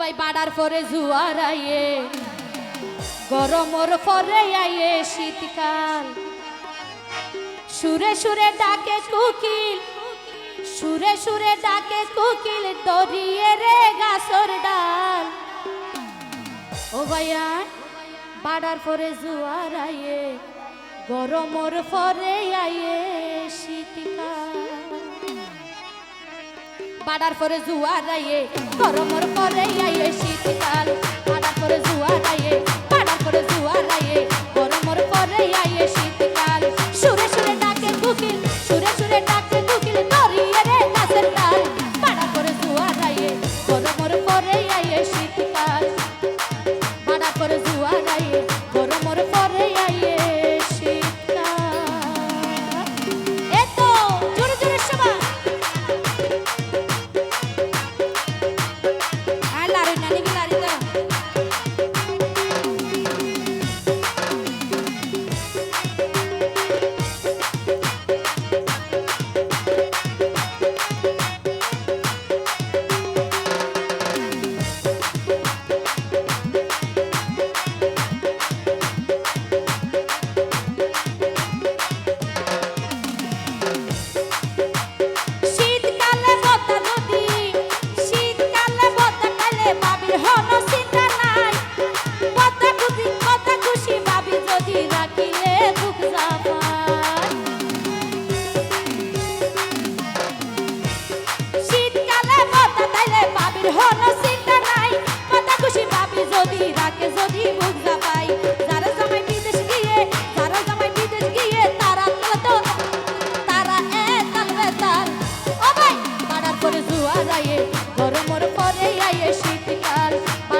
ভাই বাড়ার পরে জুয়ার আইয়ে, গরমর পরে আইয়ে শীতকাল। সুরে সুরে ডাকে কুকিল, সুরে সুরে ডাকে কুকিল দরিয়ে রে গাছর ডাল। ও ভাইয়া, বাড়ার পরে জুয়ার আইয়ে, গরমর পরে আইয়ে শীতকাল। বাড়ার পরে জুয়ার আইয়ে গরমর পরে আইয়ে শীতকাল বাড়ার পরে জুয়ার আইয়ে।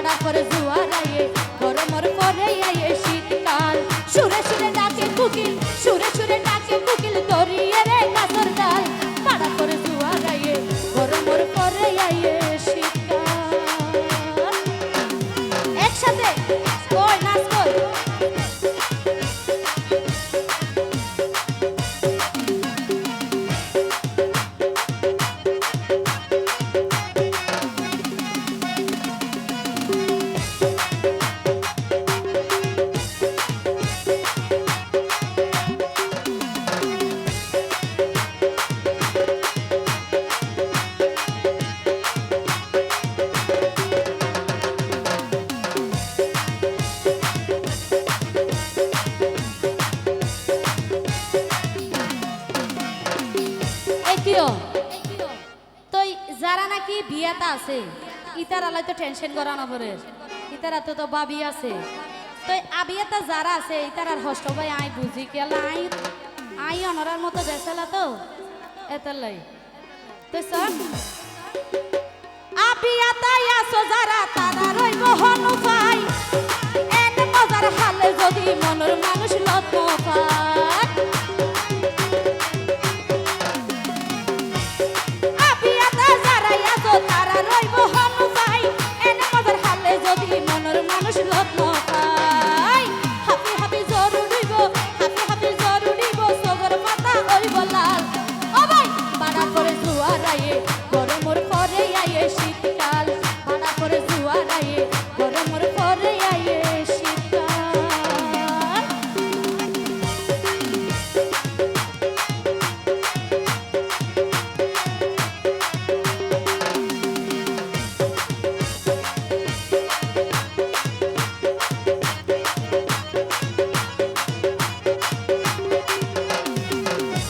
পাড়ার পরে জুয়ার একিও তই যারা নাকি বিয়াতা আছে। ইতার আলাই তো টেনশন করা না ইতারা তো তো বাবি আছে। তই আবিয়াতা যারা আছে ইতার আর হষ্ট ভাই আই বুঝি কেলা আই আই অনরার মতো বেসালা তো এতার লাই তো স্যার আবিয়াতাই আছো যারা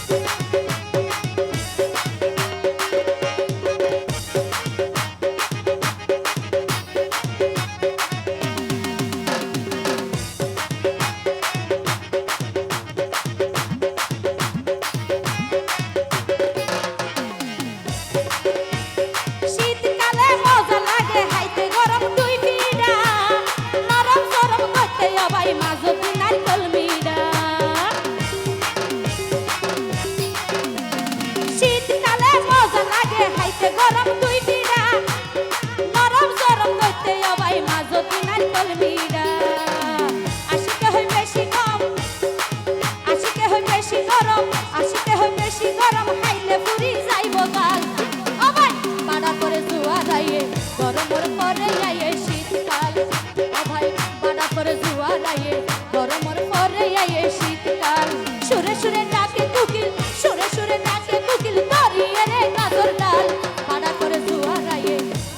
শীতকালে হাইতে গরম দুই পিড়া নরম সরম করতে অবাই মাঝতি নারকল মিড়া আশিকে হই বেশি কম, আশিকে হই বেশি গরম, আশিকে হই বেশি গরম।